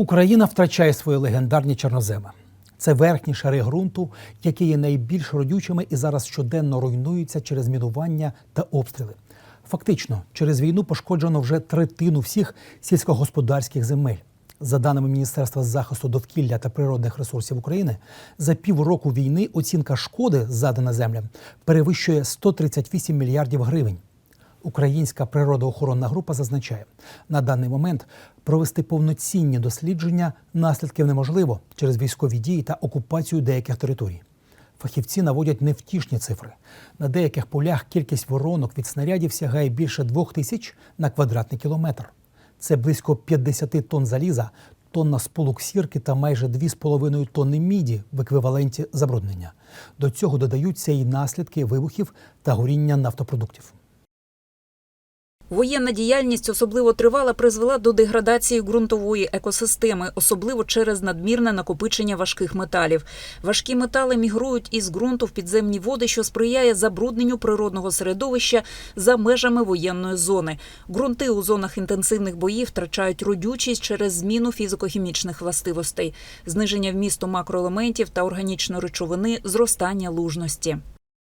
Україна втрачає свої легендарні чорноземи. Це верхні шари ґрунту, які є найбільш родючими і зараз щоденно руйнуються через мінування та обстріли. Фактично, через війну пошкоджено вже третину всіх сільськогосподарських земель. За даними Міністерства захисту довкілля та природних ресурсів України, за півроку війни оцінка шкоди, задана землям, перевищує 138 мільярдів гривень. Українська природоохоронна група зазначає, на даний момент провести повноцінні дослідження наслідків неможливо через військові дії та окупацію деяких територій. Фахівці наводять невтішні цифри. На деяких полях кількість воронок від снарядів сягає більше двох тисяч на квадратний кілометр. Це близько 50 тонн заліза, тонна сполук сірки та майже 2,5 тонни міді в еквіваленті забруднення. До цього додаються і наслідки вибухів та горіння нафтопродуктів. Воєнна діяльність особливо тривала призвела до деградації ґрунтової екосистеми, особливо через надмірне накопичення важких металів. Важкі метали мігрують із ґрунту в підземні води, що сприяє забрудненню природного середовища за межами воєнної зони. Ґрунти у зонах інтенсивних боїв втрачають родючість через зміну фізико-хімічних властивостей, зниження вмісту макроелементів та органічної речовини, зростання лужності.